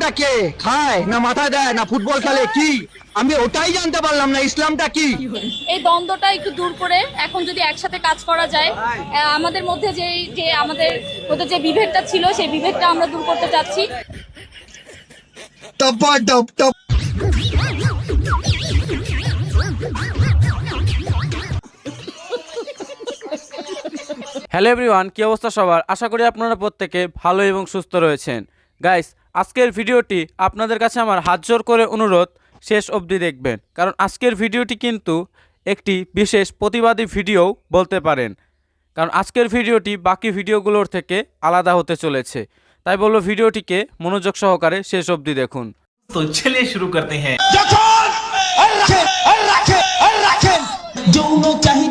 ইসলামটা কে? খায় না মাথায় দেয় না ফুটবল খেলে কি? আমি ওটাই জানতে পারলাম না ইসলামটা কি? এই দ্বন্দ্বটা একটু দূর করে এখন যদি একসাথে কাজ করা যায় আমাদের মধ্যে যে যে আমাদের মধ্যে যে বিভেদটা ছিল সেই বিভেদটা আমরা দূর করতে চাচ্ছি। টপা টপ টপ। হ্যালো এভরিওয়ান কী অবস্থা সবার? আশা করি আপনারা প্রত্যেকে ভালো এবং সুস্থ রয়েছেন। গাইস আজকের ভিডিওটি আপনাদের কাছে আমার হাত জোর করে অনুরোধ শেষ অবধি দেখবেন। কারণ আজকের ভিডিওটি কিন্তু একটি বিশেষ প্রতিবাদী ভিডিও বলতে পারেন। কারণ আজকের ভিডিওটি বাকি ভিডিওগুলোর থেকে আলাদা হতে চলেছে। তাই বলল ভিডিওটিকে মনোযোগ সহকারে শেষ অবধি দেখুন। তো ছেলে শুরু করতে হ্যাঁ। যৌন চাহিদা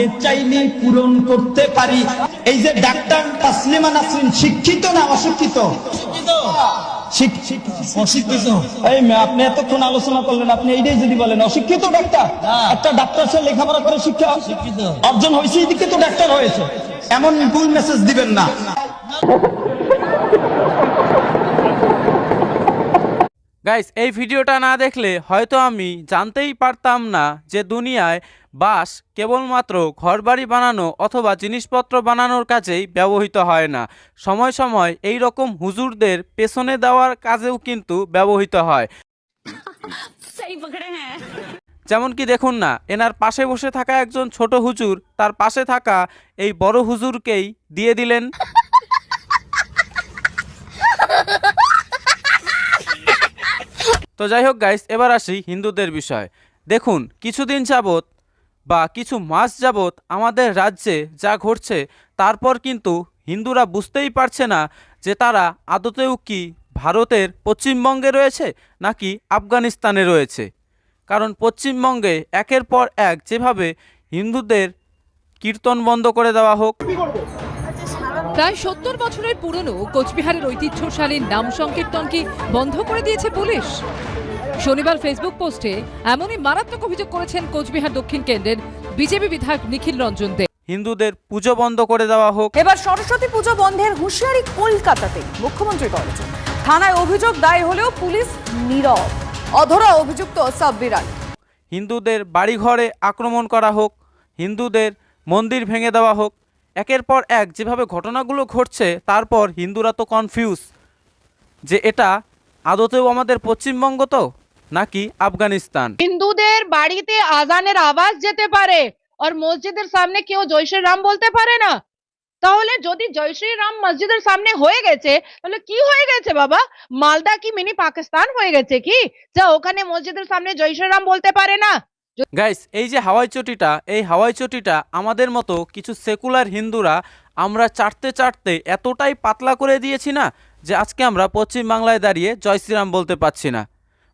মনে চাইলে পূরণ করতে পারি। এই যে ডাক্তার তাসলিমা নাসরিন শিক্ষিত না অশিক্ষিত? শিক- শিক- অশিক্ষিত। এই আপনি এতক্ষণ আলোচনা করলেন আপনি এইটাই যদি বলেন অশিক্ষিত ডাক্তার? একটা ডাক্তার সে লেখাপড়া করে শিক্ষা অর্জন হয়েছে এদিকে তো ডাক্তার হয়েছে। এমন ভুল মেসেজ দিবেন না। গাইস এই ভিডিওটা না দেখলে হয়তো আমি জানতেই পারতাম না যে দুনিয়ায় বাঁশ কেবলমাত্র ঘরবাড়ি বানানো অথবা জিনিসপত্র বানানোর কাজেই ব্যবহৃত হয় না। সময় সময় এই রকম হুজুরদের পেছনে দেওয়ার কাজেও কিন্তু ব্যবহৃত হয়। যেমন কি দেখুন না এনার পাশে বসে থাকা একজন ছোট হুজুর তার পাশে থাকা এই বড় হুজুরকেই দিয়ে দিলেন। তো যাই হোক গাইস এবার আসি হিন্দুদের বিষয়। দেখুন কিছুদিন যাবত বা কিছু মাস যাবৎ আমাদের রাজ্যে যা ঘটছে, তারপর কিন্তু হিন্দুরা বুঝতেই পারছে না যে তারা আদতেও কি ভারতের পশ্চিমবঙ্গে রয়েছে নাকি আফগানিস্তানে রয়েছে। কারণ পশ্চিমবঙ্গে একের পর এক যেভাবে হিন্দুদের কীর্তন বন্ধ করে দেওয়া হোক। প্রায় সত্তর বছরের পুরনো কোচবিহারের ঐতিহ্যশালী নাম সংকীর্তনকে বন্ধ করে দিয়েছে পুলিশ? শনিবার ফেসবুক পোস্টে এমনই মারাত্মক অভিযোগ করেছেন কোচবিহার দক্ষিণ কেন্দ্রের বিজেপি বিধায়ক নিখিল রঞ্জন দে। হিন্দুদের পুজো বন্ধ করে দেওয়া হোক। এবার সরস্বতী পুজো বন্ধের হুঁশিয়ারি কলকাতাতে মুখ্যমন্ত্রী করেছেন থানায় অভিযোগ দায়ের হলেও পুলিশ নীরব। অধরা অভিযুক্ত সাব্বির আলী হিন্দুদের বাড়িঘরে আক্রমণ করা হোক হিন্দুদের মন্দির ভেঙে দেওয়া হোক একের পর এক যেভাবে ঘটনাগুলো ঘটছে তারপর হিন্দুরা তো কনফিউজ যে এটা আদতেও আমাদের পশ্চিমবঙ্গ তো? নাকি আফগানিস্তান? হিন্দুদের বাড়িতে আজানের আওয়াজ যেতে পারে আর মসজিদের সামনে কেউ জয়শ্রী রাম বলতে পারে না। তাহলে যদি জয় শ্রী রাম মসজিদের সামনে হয়ে গেছে তাহলে কি হয়ে গেছে বাবা? মালদা কি মিনি পাকিস্তান হয়ে গেছে কি? যা ওখানে মসজিদের সামনে জয় শ্রী রাম বলতে পারে না। গাইস এই যে হাওয়াই চটিটা এই হাওয়াই চটিটা আমাদের মতো কিছু সেকুলার হিন্দুরা আমরা চাটতে চাটতে এতটাই পাতলা করে দিয়েছি না যে আজকে আমরা পশ্চিম বাংলায় দাঁড়িয়ে জয় শ্রীরাম বলতে পারছি না।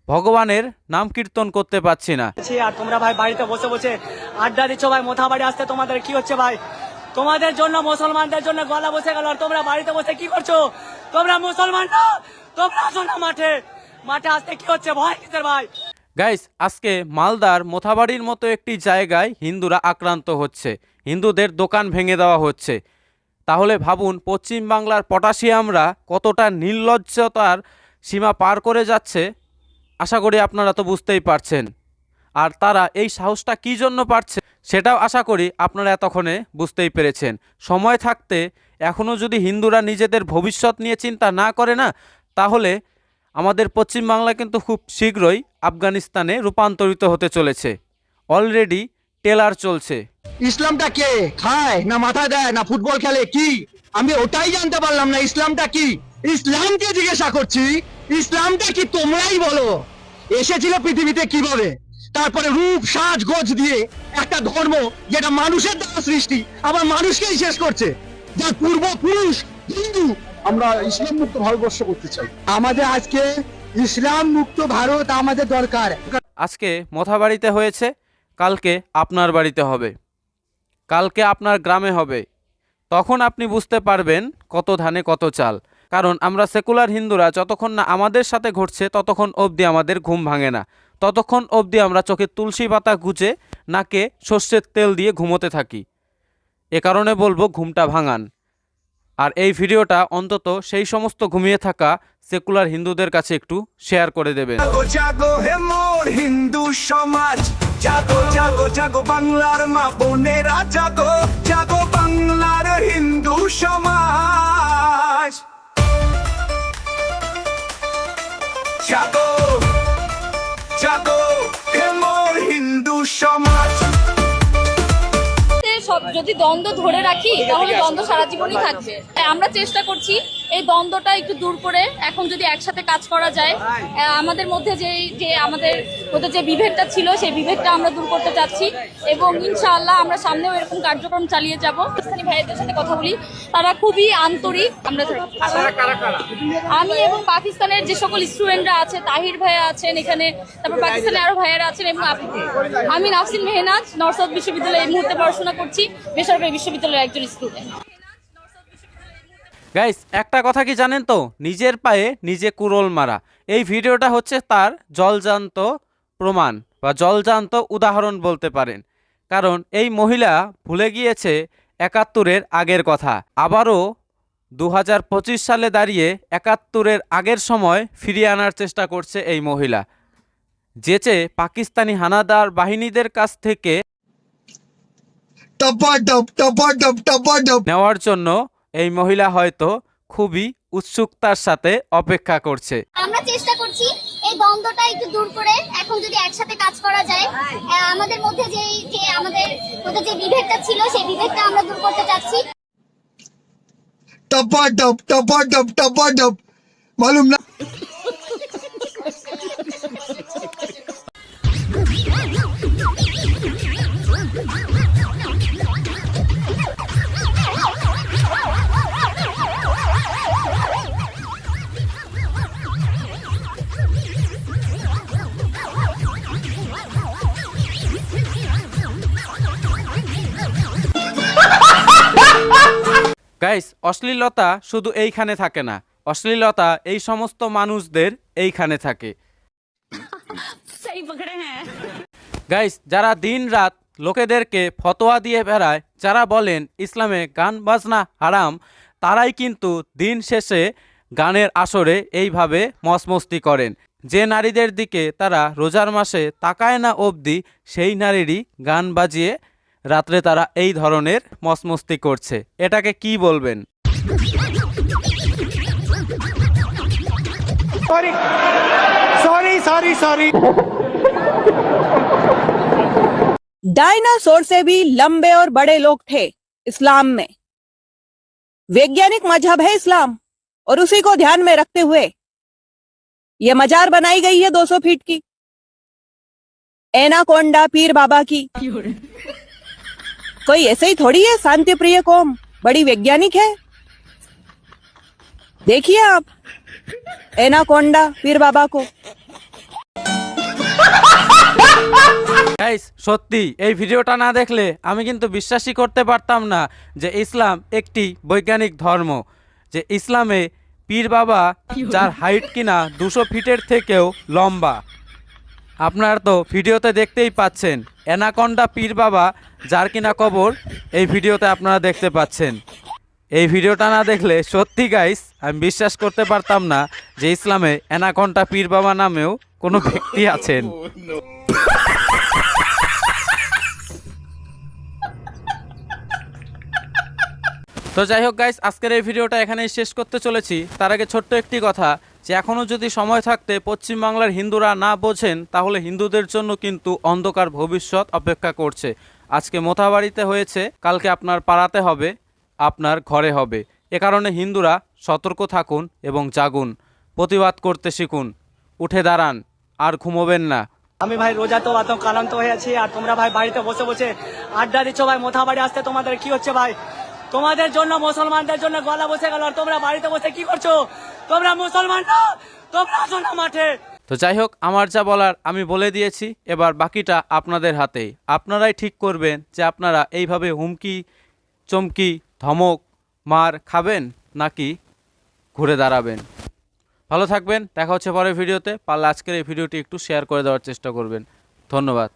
ভগবানের নাম কীর্তন করতে পারছি না। আর তোমরা ভাই বাড়িতে বসে বসে আড্ডা দিচ্ছ ভাই মোথা বাড়ি আসতে তোমাদের কি হচ্ছে ভাই? তোমাদের জন্য মুসলমানদের জন্য গলা বসে গেল আর তোমরা বাড়িতে বসে কি করছ? তোমরা মুসলমান না? তোমরা আসো না মাঠে। মাঠে আসতে কি হচ্ছে? ভয় কিসের ভাই? গাইস আজকে মালদার মোথাবাড়ির মতো একটি জায়গায় হিন্দুরা আক্রান্ত হচ্ছে। হিন্দুদের দোকান ভেঙে দেওয়া হচ্ছে। তাহলে ভাবুন পশ্চিম বাংলার পটাশিয়ামরা কতটা নির্লজ্জতার সীমা পার করে যাচ্ছে? আশা করি আপনারা তো বুঝতেই পারছেন। আর তারা এই সাহসটা কী জন্য পারছে সেটাও আশা করি আপনারা এতক্ষণে বুঝতেই পেরেছেন। সময় থাকতে এখনও যদি হিন্দুরা নিজেদের ভবিষ্যৎ নিয়ে চিন্তা না করে না, তাহলে আমাদের পশ্চিমবাংলা কিন্তু খুব শীঘ্রই আফগানিস্তানে রূপান্তরিত হতে চলেছে। অলরেডি টেলার চলছে। ইসলামটা কে? খায় না মাথায় দেয় না ফুটবল খেলে কি? আমি ওটাই জানতে পারলাম না, ইসলামটা কি? ইসলামকে জিজ্ঞাসা করছি ইসলামটা কি তোমরাই বলো? এসেছিল পৃথিবীতে কীভাবে? তারপরে রূপ সাজ গোজ দিয়ে একটা ধর্ম যেটা মানুষের দ্বারা সৃষ্টি আবার মানুষকেই শেষ করছে যার পূর্বপুরুষ হিন্দু। আমরা ইসলাম মুক্ত ভারতবর্ষ করতে চাই। আমাদের আজকে ইসলাম মুক্ত ভারত আমাদের দরকার। আজকে মথা বাড়িতে হয়েছে কালকে আপনার বাড়িতে হবে। কালকে আপনার গ্রামে হবে। তখন আপনি বুঝতে পারবেন কত ধানে কত চাল। কারণ আমরা সেকুলার হিন্দুরা, যতক্ষণ না আমাদের সাথে ঘটছে, ততক্ষণ অবধি আমাদের ঘুম ভাঙে না। ততক্ষণ অবধি আমরা চোখে তুলসী পাতা গুজে নাকে সর্ষের তেল দিয়ে ঘুমোতে থাকি। এ কারণে বলব ঘুমটা ভাঙান। আর এই ভিডিওটা অন্তত সেই সমস্ত ঘুমিয়ে থাকা সেকুলার হিন্দুদের কাছে একটু শেয়ার করে মোর হিন্দু সমাজ। জাগো বাংলার বাংলার হিন্দু সমাজ। জাগো জাগো হে মোর হিন্দু সমাজ। সব যদি দ্বন্দ্ব ধরে রাখি তাহলে দ্বন্দ্ব সারা জীবনই থাকবে। তাই আমরা চেষ্টা করছি এই দ্বন্দ্বটা একটু দূর করে এখন যদি একসাথে কাজ করা যায় আমাদের মধ্যে যে যে আমাদের মধ্যে যে বিভেদটা ছিল সেই বিভেদটা আমরা দূর করতে চাচ্ছি এবং ইনশাআল্লাহ আমরা সামনেও এরকম কার্যক্রম চালিয়ে যাব। ভাইদের সাথে কথা বলি। তারা খুবই আন্তরিক। আমরা আমি এবং পাকিস্তানের যে সকল স্টুডেন্টরা আছে তাহির ভাইয়া আছেন এখানে তারপর পাকিস্তানের আরও ভাইয়ারা আছেন এবং আমি নাফসিন মেহনাজ নর্থ বিশ্ববিদ্যালয়ে এই মুহূর্তে পড়াশোনা করছি। বেসরকারি বিশ্ববিদ্যালয়ের একজন স্টুডেন্ট গাইস একটা কথা কি জানেন তো? নিজের পায়ে নিজে কুরল মারা। এই ভিডিওটা হচ্ছে তার জলজান্ত প্রমাণ বা জলজান্ত উদাহরণ বলতে পারেন। কারণ এই মহিলা ভুলে গিয়েছে একাত্তরের আগের কথা। আবারও দু হাজার পঁচিশ সালে দাঁড়িয়ে একাত্তরের আগের সময় ফিরিয়ে আনার চেষ্টা করছে এই মহিলা। যেচে পাকিস্তানি হানাদার বাহিনীদের কাছ থেকে নেওয়ার জন্য এই মহিলা হয়তো খুবই উৎসুকতার সাথে অপেক্ষা করছে। আমরা চেষ্টা করছি এই দ্বন্দ্বটা একটু দূর করে এখন যদি একসাথে কাজ করা যায় আমাদের মধ্যে যে যে আমাদের মধ্যে যে বিভেদটা ছিল সেই বিভেদটা আমরা দূর করতে চাচ্ছি। Top top top top top মালুম না। গাইস অশ্লীলতা শুধু এইখানে থাকে না। অশ্লীলতা এই সমস্ত মানুষদের এইখানে থাকে। গাইস যারা দিন রাত লোকেদেরকে ফতোয়া দিয়ে বেড়ায় যারা বলেন ইসলামে গান বাজনা হারাম তারাই কিন্তু দিন শেষে গানের আসরে এইভাবে মসমস্তি করেন। যে নারীদের দিকে তারা রোজার মাসে তাকায় না অবধি সেই নারীরই গান বাজিয়ে রাত্রে তারা এই ধরনের মসমস্তি করছে এটাকে কি বলবেন डायनासोर से भी लंबे और बड़े लोग थे इस्लाम में वैज्ञानिक मजहब है इस्लाम और उसी को ध्यान में रखते हुए ये मजार बनाई गई है 200 फीट की एनाकोंडा पीर बाबा की कोई ऐसे ही थोड़ी है शांति प्रिय कौम बड़ी वैज्ञानिक है देखिए आप एनाकोंडा पीर बाबा को গাইস সত্যি এই ভিডিওটা না দেখলে আমি কিন্তু বিশ্বাসই করতে পারতাম না যে ইসলাম একটি বৈজ্ঞানিক ধর্ম যে ইসলামে পীর বাবা যার হাইট কিনা দুশো ফিটের থেকেও লম্বা আপনারা তো ভিডিওতে দেখতেই পাচ্ছেন অ্যানাকন্ডা পীর বাবা যার কিনা কবর এই ভিডিওতে আপনারা দেখতে পাচ্ছেন। এই ভিডিওটা না দেখলে সত্যি গাইস আমি বিশ্বাস করতে পারতাম না যে ইসলামে অ্যানাকন্ডা পীর বাবা নামেও কোনো ব্যক্তি আছেন। তো যাই হোক গাইস আজকের এই ভিডিওটা এখানেই শেষ করতে চলেছি। তার আগে ছোট্ট একটি কথা যে এখনও যদি সময় থাকতে পশ্চিমবাংলার হিন্দুরা না বোঝেন, তাহলে হিন্দুদের জন্য কিন্তু অন্ধকার ভবিষ্যৎ অপেক্ষা করছে। আজকে মোথাবাড়িতে হয়েছে, কালকে আপনার পাড়াতে হবে, আপনার ঘরে হবে। এ কারণে হিন্দুরা সতর্ক থাকুন এবং জাগুন, প্রতিবাদ করতে শিখুন। উঠে দাঁড়ান, আর ঘুমোবেন না। আমি ভাই রোজা তো এত ক্লান্ত হয়ে আছি, আর তোমরা ভাই বাড়িতে বসে বসে আড্ডা দিচ্ছ ভাই মোথা বাড়ি আসতে তোমাদের কি হচ্ছে ভাই? তোমাদের জন্য মুসলমানদের জন্য গলা বসে গেল, আর তোমরা বাড়িতে বসে কি করছ? তোমরা মুসলমান না, তোমরা আসো না মাঠে। তো যাই হোক আমার যা বলার আমি বলে দিয়েছি, এবার বাকিটা আপনাদের হাতেই আপনারাই ঠিক করবেন যে আপনারা এইভাবে হুমকি, চমকি, ধমক, মার খাবেন নাকি ঘুরে দাঁড়াবেন। ভালো থাকবেন, দেখা হচ্ছে পরের ভিডিওতে। পারলে আজকের এই ভিডিওটি একটু শেয়ার করে দেওয়ার চেষ্টা করবেন। ধন্যবাদ।